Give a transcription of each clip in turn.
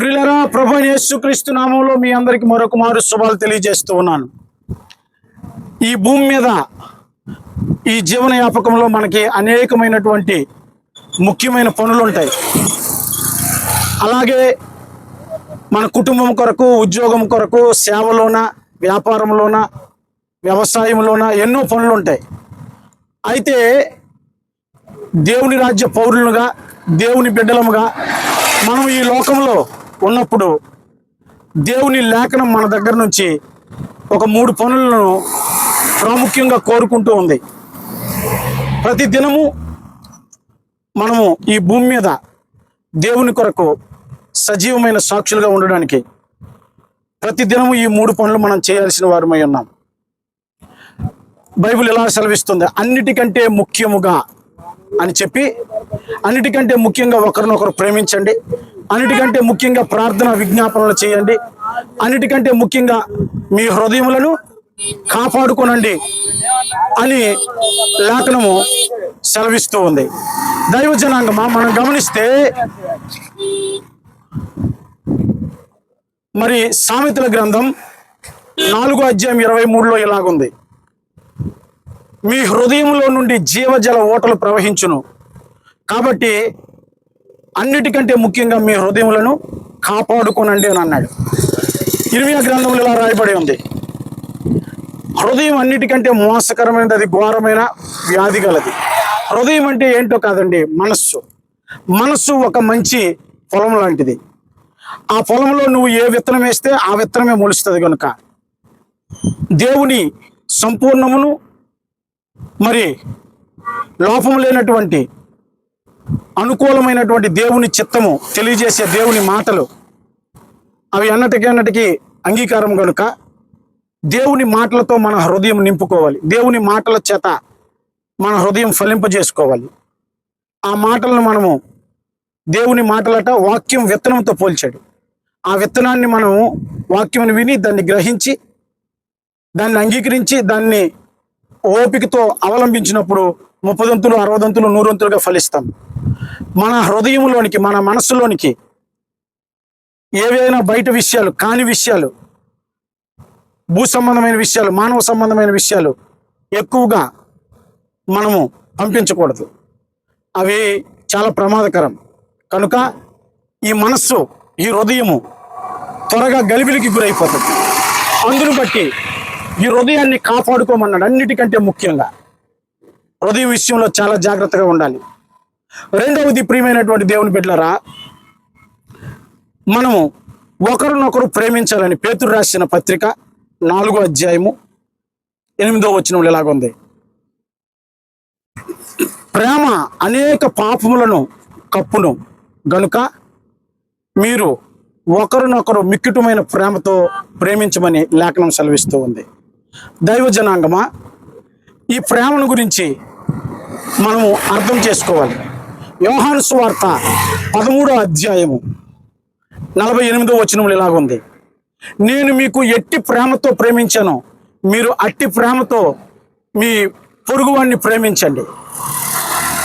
ప్రియులరా ప్రభు యేసుక్రీస్తు నామంలో మీ అందరికి మరొక మారు శుభాలు తెలియజేస్తూ ఉన్నాను. ఈ భూమి మీద ఈ జీవన యాపకంలో మనకి అనేకమైనటువంటి ముఖ్యమైన పనులు ఉంటాయి. అలాగే మన కుటుంబం కొరకు ఉద్యోగం కొరకు సేవలోన వ్యాపారంలోన వ్యవసాయంలోన ఎన్నో పనులు ఉంటాయి. అయితే దేవుని రాజ్య పౌరులుగా దేవుని బిడ్డలముగా మనం ఈ లోకంలో ఉన్నప్పుడు దేవుని లేఖనం మన దగ్గర నుంచి ఒక మూడు పనులను ప్రాముఖ్యంగా కోరుకుంటూ ఉంది. ప్రతి దినము మనము ఈ భూమి మీద దేవుని కొరకు సజీవమైన సాక్షులుగా ఉండడానికి ప్రతి దినము ఈ మూడు పనులు మనం చేయాల్సిన వారమై ఉన్నాం. బైబిల్ ఎలా సెలవిస్తుంది? అన్నిటికంటే ముఖ్యముగా అని చెప్పి అన్నిటికంటే ముఖ్యంగా ఒకరినొకరు ప్రేమించండి. అన్నిటికంటే ముఖ్యంగా ప్రార్థన విజ్ఞాపనలు చేయండి. అన్నిటికంటే ముఖ్యంగా మీ హృదయములను కాపాడుకోనండి అని లేఖనము సెలవిస్తూ ఉంది. దైవ జనాంగమా మనం గమనిస్తే మరి సామెతల గ్రంథం నాలుగో అధ్యాయం ఇరవై మూడులో ఇలాగుంది. మీ హృదయంలో నుండి జీవజల ఓటలు ప్రవహించును. కాబట్టి అన్నిటికంటే ముఖ్యంగా మీ హృదయములను కాపాడుకోనండి అని అన్నాడు. ఇరవై గ్రంథంలో ఇలా రాయబడి ఉంది. హృదయం అన్నిటికంటే మోసకరమైనది అది ఘోరమైన వ్యాధి గలది. హృదయం అంటే ఏంటో కాదండి మనస్సు. మనస్సు ఒక మంచి పొలం లాంటిది. ఆ పొలంలో నువ్వు ఏ విత్తనం వేస్తే ఆ విత్తనమే మొలుస్తుంది కనుక దేవుని సంపూర్ణమును మరి లోపం లేనటువంటి అనుకూలమైనటువంటి దేవుని చిత్తము తెలియజేసే దేవుని మాటలు అవి అన్నటికి అన్నటికి అంగీకారం కనుక దేవుని మాటలతో మన హృదయం నింపుకోవాలి. దేవుని మాటల చేత మన హృదయం ఫలింపజేసుకోవాలి. ఆ మాటలను మనము దేవుని మాటలట వాక్యం విత్తనంతో పోల్చాడు. ఆ విత్తనాన్ని మనం వాక్యం విని దాన్ని గ్రహించి దాన్ని అంగీకరించి దాన్ని ఓపికతో అవలంబించినప్పుడు ముప్పదంతులు అరవదంతులు నూరంతులుగా ఫలిస్తాం. మన హృదయంలోనికి మన మనస్సులోనికి ఏవైనా బయట విషయాలు కాని విషయాలు భూ సంబంధమైన విషయాలు మానవ సంబంధమైన విషయాలు ఎక్కువగా మనము పంపించకూడదు. అవి చాలా ప్రమాదకరం. కనుక ఈ మనస్సు ఈ హృదయము త్వరగా గలిబిలికి గురైపోతుంది. అందును బట్టి ఈ హృదయాన్ని కాపాడుకోమన్నాడు. అన్నిటికంటే ముఖ్యంగా హృదయం విషయంలో చాలా జాగ్రత్తగా ఉండాలి. రెండవది ప్రియమైనటువంటి దేవుని బిడ్డలరా మనము ఒకరినొకరు ప్రేమించాలని పేతురు రాసిన పత్రిక నాలుగో అధ్యాయము ఎనిమిదో వచనంలో ఇలాగుంది ప్రేమ అనేక పాపములను కప్పును గనుక మీరు ఒకరినొకరు మిక్కుటమైన ప్రేమతో ప్రేమించమని లేఖనం సెలవిస్తూ ఉంది. దైవ జనాంగమా ఈ ప్రేమను గురించి మనము అర్థం చేసుకోవాలి. వ్యవహార సువార్త పదమూడో అధ్యాయము నలభై ఎనిమిదో వచనములు ఇలాగుంది నేను మీకు ఎట్టి ప్రేమతో ప్రేమించాను మీరు అట్టి ప్రేమతో మీ పొరుగువాడిని ప్రేమించండి.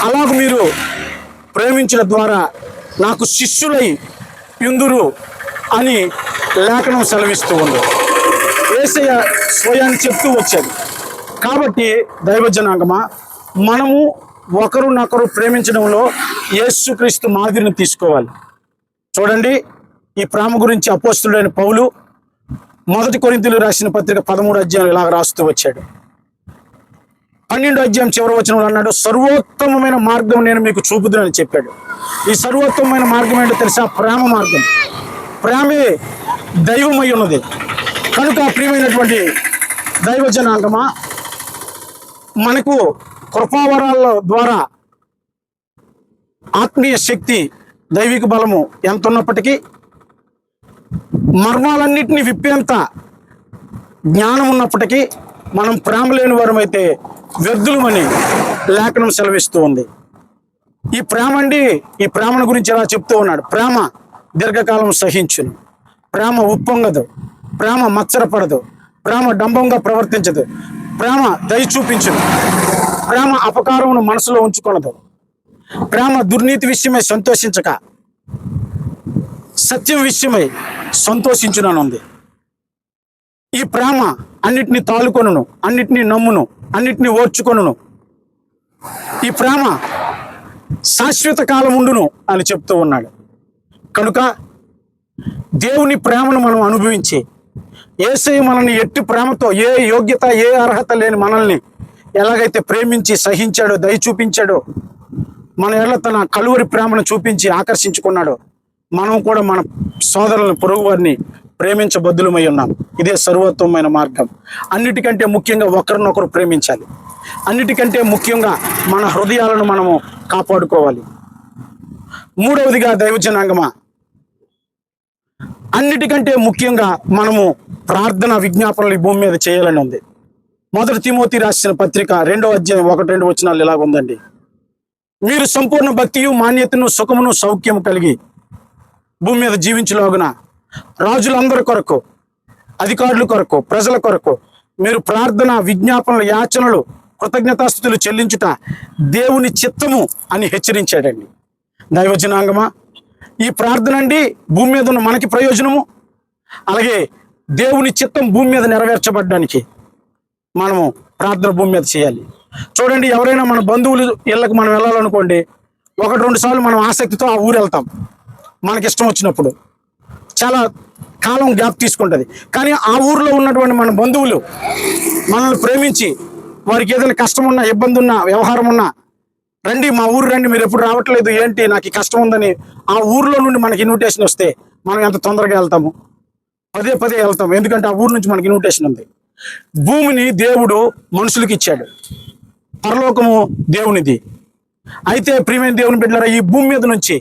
అలాగ మీరు ప్రేమించిన ద్వారా నాకు శిష్యులై ఇందురు అని లేఖనం సెలవిస్తూ ఉంది. ఏసయ్య స్వయాన్ని చెప్తూ వచ్చాడు. కాబట్టి దైవజనాంగమా మనము ఒకరినొకరు ప్రేమించడంలో యేసుక్రీస్తు మాదిరిని తీసుకోవాలి. చూడండి ఈ ప్రేమ గురించి అపోస్తుడైన పౌలు మొదటి కొరింతలు రాసిన పత్రిక పదమూడు అధ్యాయం ఇలాగ రాస్తూ వచ్చాడు. పన్నెండు అధ్యాయం చివరి వచనంలో అన్నాడు సర్వోత్తమమైన మార్గం నేను మీకు చూపుదునని చెప్పాడు. ఈ సర్వోత్తమమైన మార్గం ఏంటో తెలుసా? ప్రేమ మార్గం. ప్రేమే దైవమై ఉన్నది. కనుక ప్రియమైనటువంటి దైవ జనాంగమా మనకు కృపావరాల ద్వారా ఆత్మీయ శక్తి దైవిక బలము ఎంత ఉన్నప్పటికీ మర్మాలన్నింటినీ విప్పేంత జ్ఞానం ఉన్నప్పటికీ మనం ప్రేమ లేని వారమైతే వ్యర్థులమని లేఖనం సెలవిస్తూ ఉంది. ఈ ప్రేమ అండి ఈ ప్రేమను గురించి ఎలా చెప్తూ ఉన్నాడు. ప్రేమ దీర్ఘకాలం సహించును. ప్రేమ ఉప్పొంగదు. ప్రేమ మత్సరపడదు ప్రేమ డంబంగా ప్రవర్తించదు. ప్రేమ దయ చూపించదు. ప్రేమ అపకారమును మనసులో ఉంచుకొనదు. ప్రేమ దుర్నీతి విషయమై సంతోషించక సత్యం విషయమై సంతోషించుననుంది. ఈ ప్రేమ అన్నిటినీ తాలుకొనును అన్నిటినీ నమ్మును అన్నిటినీ ఓర్చుకొనును. ఈ ప్రేమ శాశ్వత కాలం ఉండును అని చెప్తూ ఉన్నాడు. కనుక దేవుని ప్రేమను మనం అనుభవించి ఏసై మనల్ని ఎట్టి ప్రేమతో ఏ యోగ్యత ఏ అర్హత లేని మనల్ని ఎలాగైతే ప్రేమించి సహించాడో దయ చూపించాడో మన ఎడల తన కలువరి ప్రేమను చూపించి ఆకర్షించుకున్నాడో మనం కూడా మన సోదరులను పొరుగు వారిని ప్రేమించబద్దులమై ఉన్నాం. ఇదే సర్వోత్తమైన మార్గం. అన్నిటికంటే ముఖ్యంగా ఒకరినొకరు ప్రేమించాలి. అన్నిటికంటే ముఖ్యంగా మన హృదయాలను మనము కాపాడుకోవాలి. మూడవదిగా దైవజనాంగమా? అన్నిటికంటే ముఖ్యంగా మనము ప్రార్థన విజ్ఞాపనలు ఈ భూమి మీద చేయాలని ఉంది. మొదటి తిమోతి రాసిన పత్రిక రెండో అధ్యాయం ఒకటి రెండు వచనాలు ఇలాగ ఉందండి? మీరు సంపూర్ణ భక్తియు మాన్యతను సుఖమును సౌఖ్యము కలిగి భూమి మీద జీవించలాగున రాజులందరి కొరకు అధికారుల కొరకు ప్రజల కొరకు మీరు ప్రార్థన విజ్ఞాపనలు యాచనలు కృతజ్ఞతాస్థుతులు చెల్లించుట దేవుని చిత్తము అని హెచ్చరించాడండి. దైవజనాంగమా? ఈ ప్రార్థన అండి భూమి మీద ఉన్న మనకి ప్రయోజనము. అలాగే దేవుని చిత్తం భూమి మీద నెరవేర్చబడడానికి మనము ప్రార్థన భూమి మీద చేయాలి. చూడండి ఎవరైనా మన బంధువులు ఇళ్ళకి మనం వెళ్ళాలనుకోండి ఒకటి రెండు సార్లు మనం ఆసక్తితో ఆ ఊరు వెళ్తాం. మనకి ఇష్టం వచ్చినప్పుడు. చాలా కాలం గ్యాప్ తీసుకుంటుంది. కానీ ఆ ఊర్లో ఉన్నటువంటి మన బంధువులు మనల్ని ప్రేమించి వారికి ఏదైనా కష్టం ఉన్నా ఇబ్బంది ఉన్నా వ్యవహారం ఉన్నా రండి మా ఊరు రండి మీరు ఎప్పుడు రావట్లేదు ఏంటి నాకు కష్టం ఉందని ఆ ఊర్లో నుండి మనకి ఇన్విటేషన్ వస్తే మనం ఎంత తొందరగా వెళ్తాము? పదే పదే వెళ్తాం ఎందుకంటే ఆ ఊరు నుంచి మనకి ఇన్విటేషన్ ఉంది. భూమిని దేవుడు మనుషులకి ఇచ్చాడు. పరలోకము దేవునిది. అయితే ప్రియమైన దేవుని బిడ్డలారా ఈ భూమి మీద నుంచి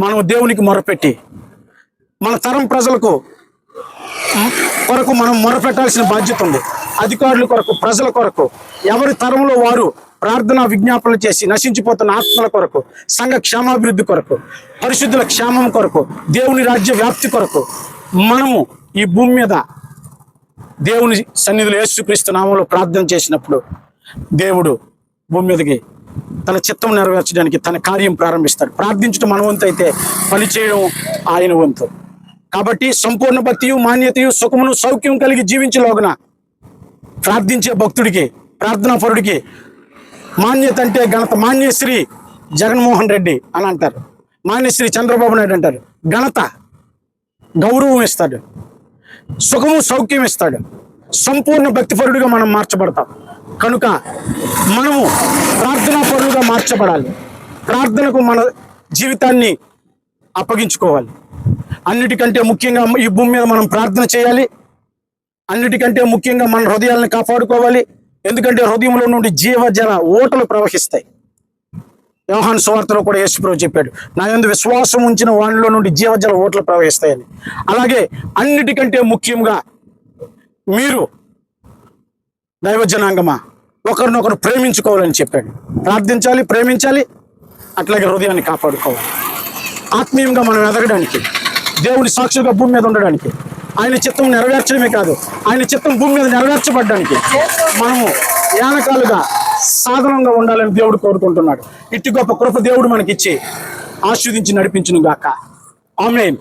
మనం దేవునికి మొరపెట్టి మన తరం ప్రజలకు కొరకు మనం మొరపెట్టాల్సిన బాధ్యత ఉంది. అధికారుల కొరకు ప్రజల కొరకు ఎవరి తరంలో వారు ప్రార్థనా విజ్ఞాపనలు చేసి నశించిపోతున్న ఆత్మల కొరకు సంఘ క్షేమాభివృద్ధి కొరకు పరిశుద్ధుల క్షేమం కొరకు దేవుని రాజ్య వ్యాప్తి కొరకు మనము ఈ భూమి మీద దేవుని సన్నిధిలో యేసుక్రీస్తు నామంలో ప్రార్థన చేసినప్పుడు దేవుడు భూమి మీదకి తన చిత్తం నెరవేర్చడానికి తన కార్యం ప్రారంభిస్తాడు. ప్రార్థించడం మన వంతు అయితే పనిచేయడం ఆయన వంతు. కాబట్టి సంపూర్ణ భక్తియు మాన్యతయు సుఖమును సౌఖ్యం కలిగి జీవించలోగున ప్రార్థించే భక్తుడికి ప్రార్థనా పరుడికి మాన్యత అంటే ఘనత. మాన్యశ్రీ జగన్మోహన్ రెడ్డి అని అంటారు. మాన్యశ్రీ చంద్రబాబు నాయుడు అంటారు. ఘనత గౌరవం ఇస్తాడు. సుఖము సౌఖ్యం ఇస్తాడు. సంపూర్ణ భక్తిపరుడిగా మనం మార్చబడతాం. కనుక మనము ప్రార్థనా పరుడుగా మార్చబడాలి. ప్రార్థనకు మన జీవితాన్ని అప్పగించుకోవాలి. అన్నిటికంటే ముఖ్యంగా ఈ భూమి మీద మనం ప్రార్థన చేయాలి. అన్నిటికంటే ముఖ్యంగా మన హృదయాలను కాపాడుకోవాలి. ఎందుకంటే హృదయంలో నుండి జీవజల ఓటలు ప్రవహిస్తాయి. వ్యవహాన్ సువార్తలో కూడా యేసుప్రభు చెప్పాడు నా యందు విశ్వాసం ఉంచిన వానిలో నుండి జీవజల ఓట్లు ప్రవహిస్తాయని. అలాగే అన్నిటికంటే ముఖ్యంగా మీరు దైవజనాంగమా ఒకరినొకరు ప్రేమించుకోవాలని చెప్పాడు. ప్రార్థించాలి ప్రేమించాలి అట్లాగే హృదయాన్ని కాపాడుకోవాలి. ఆత్మీయంగా మనం ఎదగడానికి దేవుని సాక్షిగా భూమి మీద ఉండడానికి ఆయన చిత్తం నెరవేర్చడమే కాదు ఆయన చిత్తం భూమి మీద నెరవేర్చబడ్డానికి మనము యానకాలుగా సాధనంగా ఉండాలని దేవుడు కోరుకుంటున్నాడు. ఇట్టి గొప్ప కృప దేవుడు మనకిచ్చి ఆస్వాదించి నడిపించును గాక ఆమెన్.